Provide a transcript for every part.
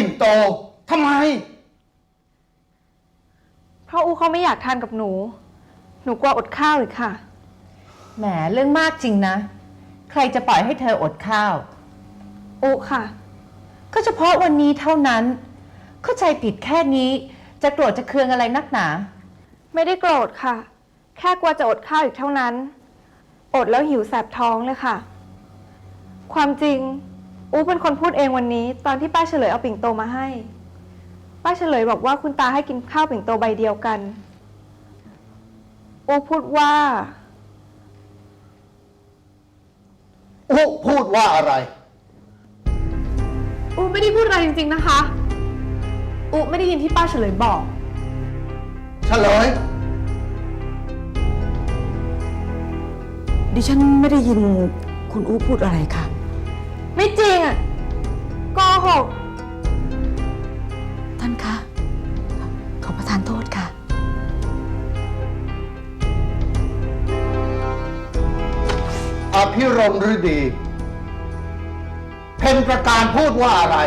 ปิ่นโตทำไม เพราะอูเขาไม่อยากทานกับหนู หนูกลัวอดข้าวอีกค่ะ แหมเรื่องมากจริงนะ ใครจะปล่อยให้เธออดข้าว อูค่ะ ก็เฉพาะวันนี้เท่านั้น เข้าใจผิดแค่นี้จะโกรธจะเคืองอะไรนักหนา ไม่ได้โกรธค่ะ แค่กลัวจะอดข้าวอีกเท่านั้น อดแล้วหิวแสบท้องเลยค่ะ ความจริง อูเป็นคนพูดเองวันนี้ ตอนที่ป้าเฉลยเอาปิ่นโตมาให้ ป้าเฉลยบอกว่าคุณตาให้กินข้าวปิ่นโตใบเดียวกันอูพูดว่าอุพูดว่าอะไร อูไม่ได้พูดอะไรจริงๆนะคะ อูไม่ได้ยินที่ป้าเฉลยบอก เฉลย ดิฉันไม่ได้ยินคุณอู้พูดอะไรค่ะ ไม่จริง รมย์ฤดี เพนประการพูดว่าอะไร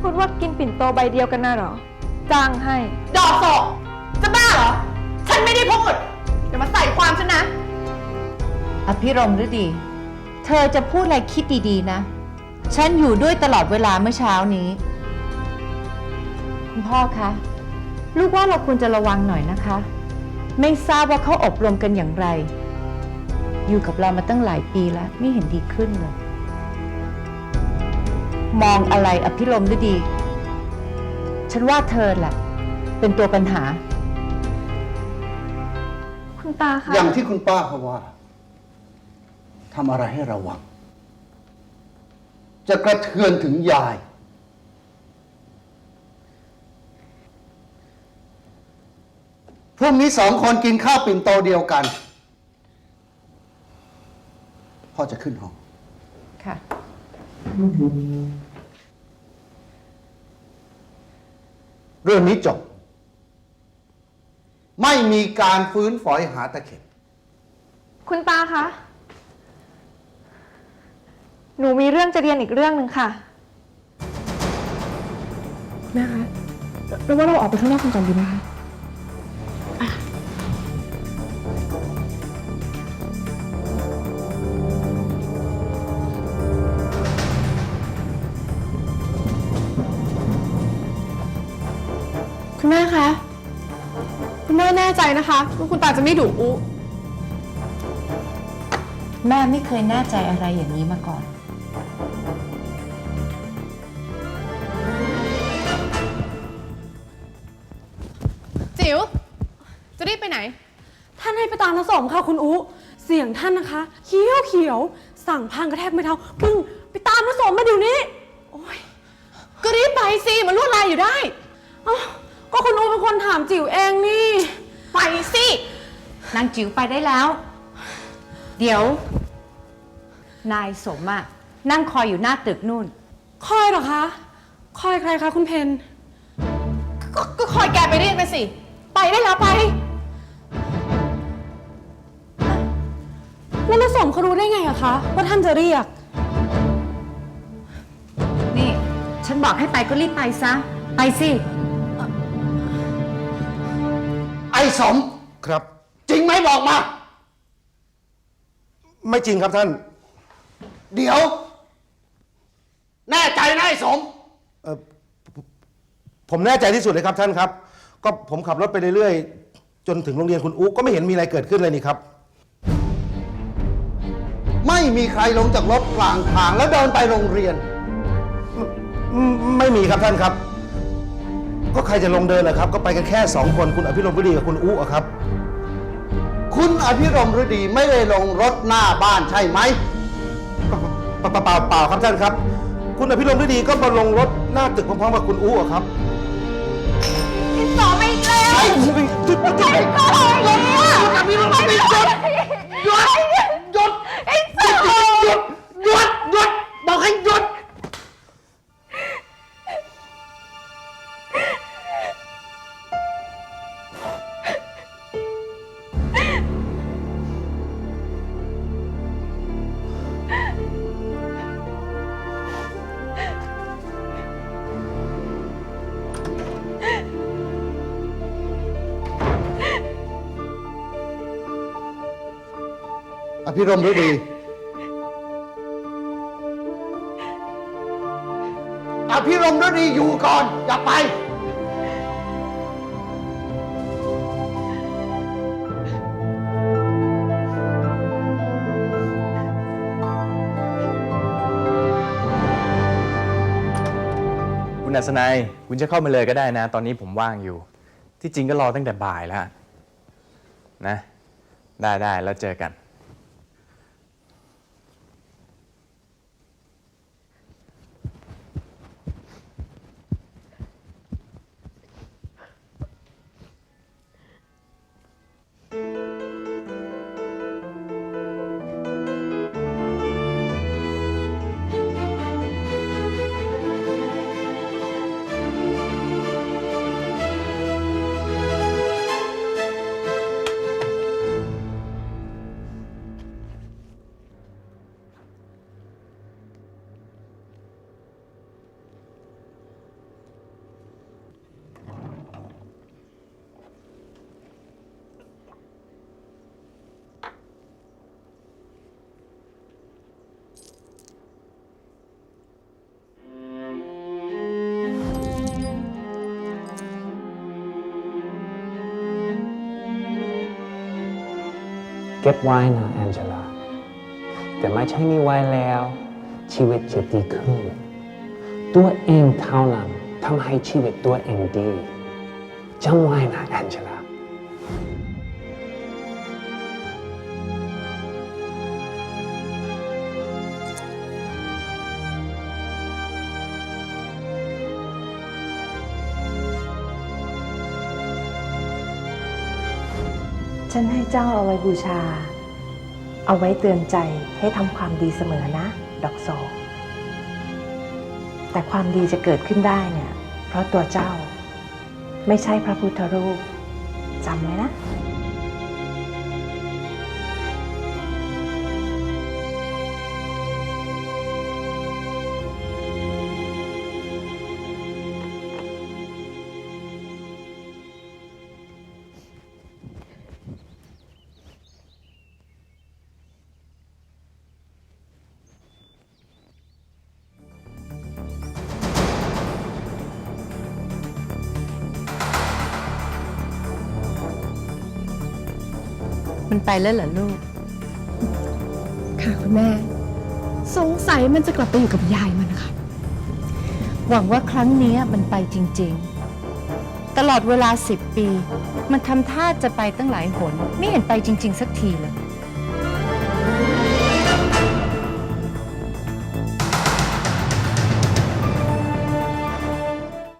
พูดว่ากินปิ่นโตใบเดียวกันน่ะเหรอ จ้างให้ ดอกศอกจะบ้าเหรอ ฉันไม่ได้พูดอย่ามาใส่ความฉันนะ อภิรมย์ฤดี เธอจะพูดอะไรคิดดีๆนะ ฉันอยู่ด้วยตลอดเวลาเมื่อเช้านี้ คุณพ่อคะ ลูกว่าเราควรจะระวังหน่อยนะคะ ไม่ทราบว่าเขาอบรมกันอย่างไร อยู่กับเรามาตั้งหลายปีแล้วไม่เห็นดีขึ้นเลย มองอะไรอภิรมย์ฤดี ฉันว่าเธอแหละ เป็นตัวปัญหา คุณตาคะอย่างที่คุณป้าเขาว่าทำอะไรให้ระวัง จะกระเทือนถึงยาย พรุ่งนี้สองคนกินข้าวปิ่นโตเดียวกัน พ่อจะขึ้นห้อง ค่ะ เรื่องนี้จบ ไม่มีการฟื้นฝอยหาตะเข็บ คุณตาคะ หนูมีเรื่องจะเรียนอีกเรื่องหนึ่งค่ะ แม่คะเราว่าเราออกไปข้างนอกกันก่อนดีไหมคะอะ คุณแม่คะ คุณแม่แน่ใจนะคะว่าคุณตาจะไม่ดุอุแม่ไม่เคยแน่ใจอะไรอย่างนี้มาก่อน จิ๋วจะรีบไปไหน ท่านให้ไปตามผสมค่ะคุณอุเสียงท่านนะคะเขียวเขียวๆสั่งพังกระแทกไม่เท้าปึ้งไปตามผสมมาเดี๋ยวนี้ โอ้ยก็รีบไปสิมันลวดลายอยู่ได้เอ้า ก็คุณอุเป็นคนถามจิ๋วเองนี่ ไปสิ นางจิ๋วไปได้แล้ว เดี๋ยว นายสมอะนั่งคอยอยู่หน้าตึกนู่น คอยเหรอคะ คอยใครคะคุณเพนก็ก็คอยแกไปเรียกไปสิ ไปได้แล้วไป แล้วผสมเขารู้ได้ไงอะคะว่าท่านจะเรียก นี่ ฉันบอกให้ไปก็รีบไปซะ ไปสิ สมครับ จริงไหมบอกมา ไม่จริงครับท่าน เดี๋ยว แน่ใจนะไอ้สมผมแน่ใจที่สุดเลยครับท่านครับ ก็ผมขับรถไปเรื่อยๆ จนถึงโรงเรียนคุณอุ๊ก็ไม่เห็นมีอะไรเกิดขึ้นเลยนี่ครับ ไม่มีใครลงจากรถกลางทางแล้วเดินไปโรงเรียนอืมไม่มีครับท่านครับ ก็ใครจะลงเดินล่ะครับ ก็ไปกันแค่สองคนคุณอภิรมย์พดีกับคุณอุ๊อะครับ คุณอภิรมย์ฤดีไม่ได้ลงรถหน้าบ้านใช่ไหมเปล่าเปล่าเปล่าครับท่านครับ คุณอภิรมย์พดีก็มาลงรถหน้าตึกพร้อมๆกับคุณอุ๊อะครับสอนไม่แล้ว ไอ้หยุดหยุดหยุดก็เอภิรมย์ฤดี อภิรมย์ฤดีอยู่ก่อน อย่าไป คุณอัศนัย คุณจะเข้ามาเลยก็ได้นะ ตอนนี้ผมว่างอยู่ ที่จริงก็รอตั้งแต่บ่ายแล้วนะ ได้ได้แล้วเจอกัน ก็บไว้นะแองเจลาแต่ไม่ใช่มีไว้แล้ว ชีวิตจะดีขึ้น ตัวเองเท่านั้นทำให้ชีวิตตัวเองดีจำไว้นะแองเจลา ฉันให้เจ้าเอาไว้บูชา เอาไว้เตือนใจให้ทำความดีเสมอนะ ดอกโซแต่ความดีจะเกิดขึ้นได้เนี่ย เพราะตัวเจ้า ไม่ใช่พระพุทธรูปจำไว้นะ มันไปแล้วเหรอลูก ค่ะคุณแม่ สงสัยมันจะกลับไปอยู่กับยายมันนะคะหวังว่าครั้งนี้มันไปจริง ๆ ตลอดเวลาสิบปี มันทำท่าจะไปตั้งหลายหน ไม่เห็นไปจริง ๆ สักทีเลย